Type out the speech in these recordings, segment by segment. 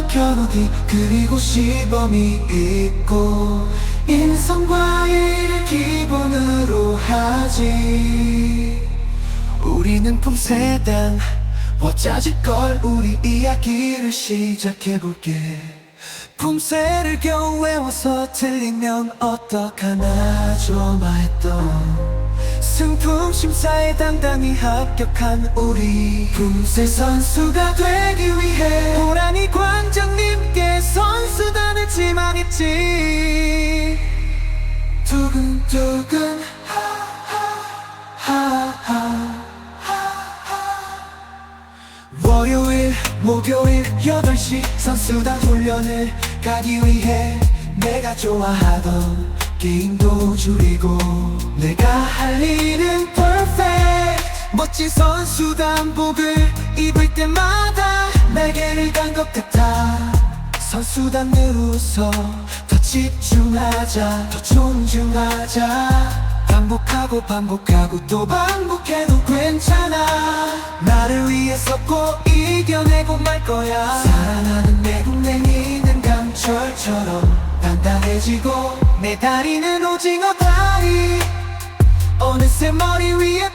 무디 그리고 시범이 있고 인성과일을 기본으로 하지. 우리는 품세단 어짜질걸 우리 이야기를 시작해볼게. 품새를 겨우 외워서 틀리면 어떡하나 조마했던. 승품 심사에 당당히 합격한 우리. 품새 선수가 되기 위해 호랑이 관장님께 선수단을 지망했지. 두근두근 하하하 월요일, 목요일 8시 선수단 훈련을 가기 위해 내가 좋아하던 게임도 줄이고 내가 할 일은 perfect. 멋진 선수단복을 입을 때마다 날개를 단 것 같아. 선수단으로 서 더 집중하자 더 존중하자. 반복하고 반복하고 또 반복해도 괜찮아. 나를 위해서 꼭 이겨내고 말 거야. 살아나는 내 국냉이는 강철처럼 단단해지고 내 다리는 오징어 다리. 어느새 머리 위에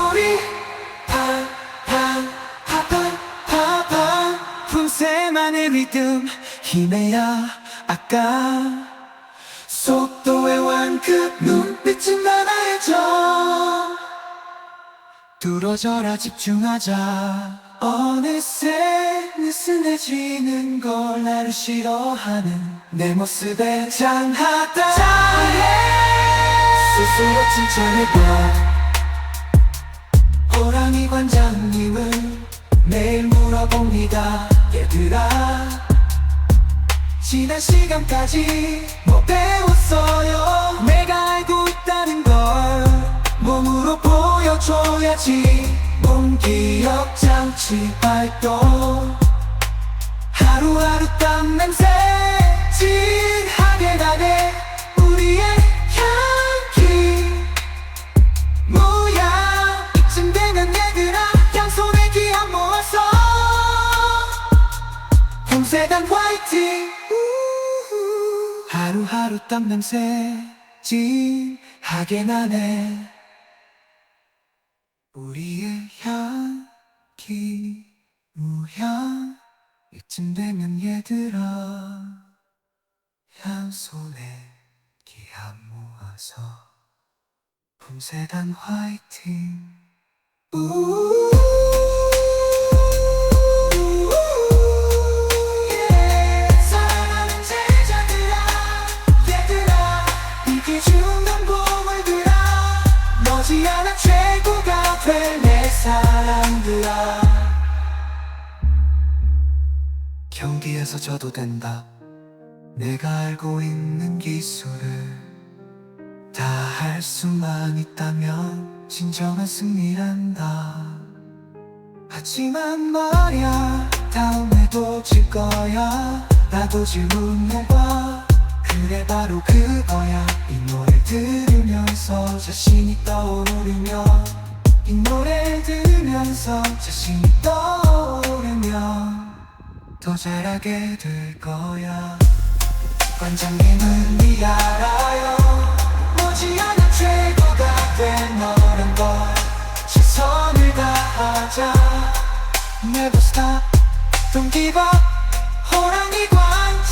소리. 팡팡 품새만의 리듬. 힘내야 아까. 속도의 완급. 눈빛은 나나해져 뚫어져라 집중하자. 어느새 느슨해지는 걸 나를 싫어하는 내 모습에 장하다. 스스로 칭찬해봐 관장님은 매일 물어봅니다. 얘들아 지난 시간까지 뭐 배웠어요? 내가 알고 있다는 걸 몸으로 보여줘야지. 몸 기억 장치 발동. 하루하루 땀 냄새 진 홍세단 화이팅. 하루하루 땀 냄새 진하게 나네. 우리의 향기 무향. 이쯤 되면 얘들아 양손에 기한 모아서 품새단 화이팅. 우우 져도 된다. 내가 알고 있는 기술을 다 할 수만 있다면 진정한 승리란다. 하지만 말야 다음에도 질 거야. 나도 질문해봐. 그래 바로 그거야. 이 노래 들으면서 자신이 떠오르면 이 노래 들으면서 자신이 떠오르면 더 잘하게 될 거야. 관장님은 네 알아요. 머지않아 최고가 될 너란 걸 최선을 다하자. Never stop, don't give up. 호랑이 관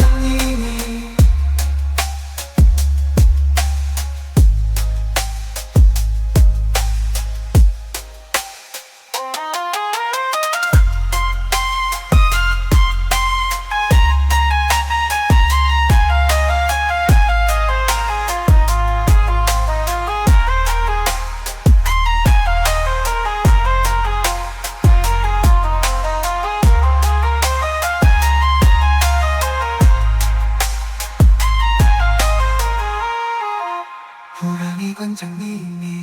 원장님이